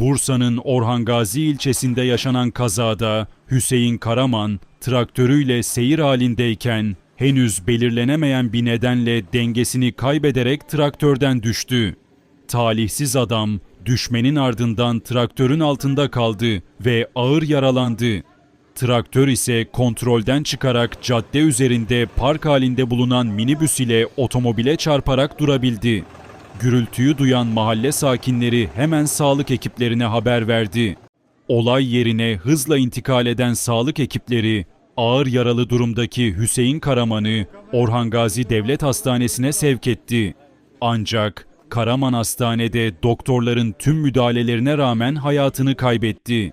Bursa'nın Orhan Gazi ilçesinde yaşanan kazada Hüseyin Karaman traktörüyle seyir halindeyken henüz belirlenemeyen bir nedenle dengesini kaybederek traktörden düştü. Talihsiz adam düşmenin ardından traktörün altında kaldı ve ağır yaralandı. Traktör ise kontrolden çıkarak cadde üzerinde park halinde bulunan minibüs ile otomobile çarparak durabildi. Gürültüyü duyan mahalle sakinleri hemen sağlık ekiplerine haber verdi. Olay yerine hızla intikal eden sağlık ekipleri ağır yaralı durumdaki Hüseyin Karaman'ı Orhan Gazi Devlet Hastanesi'ne sevk etti. Ancak Karaman Hastanede doktorların tüm müdahalelerine rağmen hayatını kaybetti.